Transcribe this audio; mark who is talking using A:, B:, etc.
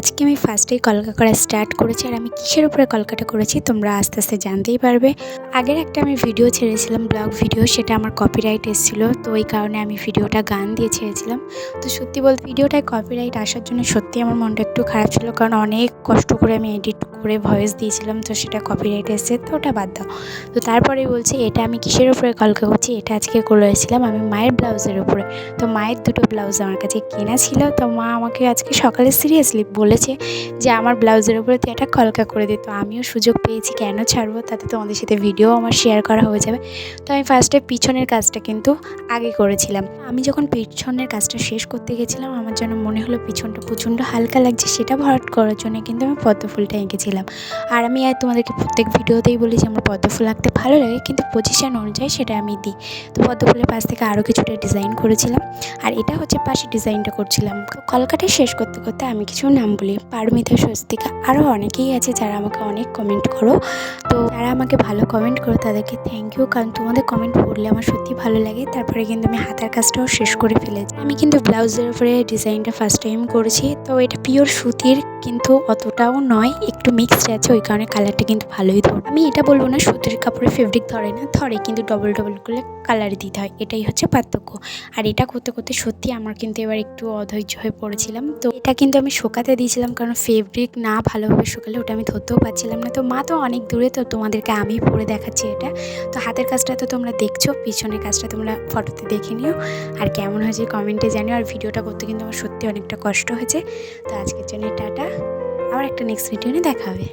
A: আজকে আমি ফার্স্টেই কলকা করা স্টার্ট করেছি আর আমি কিসের উপরে কলকাটা করেছি তোমরা আস্তে আস্তে জানতেই পারবে। আগের একটা আমি ভিডিও ছেড়েছিলাম ব্লগ ভিডিও সেটা আমার কপিরাইট এসেছিল, তো ওই কারণে আমি ভিডিওটা গান দিয়ে ছেড়েছিলাম। তো সত্যি বলতে ভিডিওটায় কপিরাইট আসার জন্য সত্যি আমার মনটা একটু খারাপ ছিল, কারণ অনেক কষ্ট করে আমি এডিট করে ভয়েস দিয়েছিলাম, তো সেটা কপিরাইট এসেছে, তো ওটা বাদ দাও। তো তারপরে বলছি, এটা আমি কিসের উপরে কলকা করছি? এটা আজকে করেছিলাম আমি মায়ের ব্লাউজের উপরে। তো মায়ের দুটো ব্লাউজ আমার কাছে কেনা ছিল, তো মা আমাকে আজকে সকালে সিরিয়াসলি বলেছে যে, আমার ব্লাউজের উপরে তুই একটা কলকা করে দে। তো আমিও সুযোগ পেয়েছি, কেন ছাড়বো? তাতে তোমাদের সাথে ভিডিও আমার শেয়ার করা হয়ে যাবে। তো আমি ফার্স্টে পিছনের কাজটা কিন্তু আগে করেছিলাম। আমি যখন পিছনের কাজটা শেষ করতে গেছিলাম, আমার যেন মনে হলো পিছনটা প্রচণ্ড হালকা লাগছে, সেটা ভরাট করার জন্য কিন্তু আমি পদ্ম ফুলটা এঁকেছিলাম। আর আমি আর তোমাদেরকে প্রত্যেক ভিডিওতেই বলি যে আমার পদ্ম ফুল আঁকতে ভালো লাগে, কিন্তু পজিশন অনুযায়ী সেটা আমি দিই। তো পদ্ম ফুলের পাশ থেকে আরও কিছুটা ডিজাইন করেছিলাম, আর এটা হচ্ছে পাশে ডিজাইনটা করছিলাম। কলকাতা শেষ করতে করতে আমি কিছু নাম বলি। পারমিতা স্বস্তিকা আরও অনেকেই আছে যারা আমাকে অনেক কমেন্ট করো। তো যারা আমাকে ভালো কমেন্ট করো, তাদেরকে থ্যাংক ইউ কারণ তোমাদের কমেন্ট পড়লে আমার সত্যি ভালো লাগে। তারপরে কিন্তু আমি হাতের কাজটাও শেষ করে ফেলেছি। আমি কিন্তু ব্লাউজের উপরে ডিজাইনটা ফার্স্ট টাইম করেছি। তো এটা পিওর সুতির, কিন্তু অতটাও নয়, একটু মিক্সড আছে, ওই কারণে কালারটা কিন্তু ভালোই ধরে। আমি এটা বলব না, সুতির কাপড়ে ফেব্রিক ধরে না, ধরে কিন্তু ডবল ডবল করে কালার দিতে হয়, এটাই হচ্ছে পার্থক্য। আর এটা করতে করতে সত্যি আমার কিন্তু এবার একটু অধৈর্য হয়ে পড়েছিলাম। তো এটা কিন্তু আমি শোকাতে দিয়েছিলাম, কারণ ফেব্রিক না ভালোভাবে শুকালে ওটা আমি ধরতেও পারছিলাম না। তো মা তো অনেক দূরে, তো তোমাদেরকে আমি পরে দেখাচ্ছি এটা। তো হাতের কাজটা তো তোমরা দেখছ, পিছনের কাজটা তোমরা ফটোতে দেখে নিও। আর কেমন হয়েছে কমেন্টে জানিও। আর ভিডিওটা করতে কিন্তু আমার সত্যি অনেকটা কষ্ট হয়েছে। তো আজকের জন্য টাটা। আবার একটা নেক্সট ভিডিও নিয়ে দেখা হবে।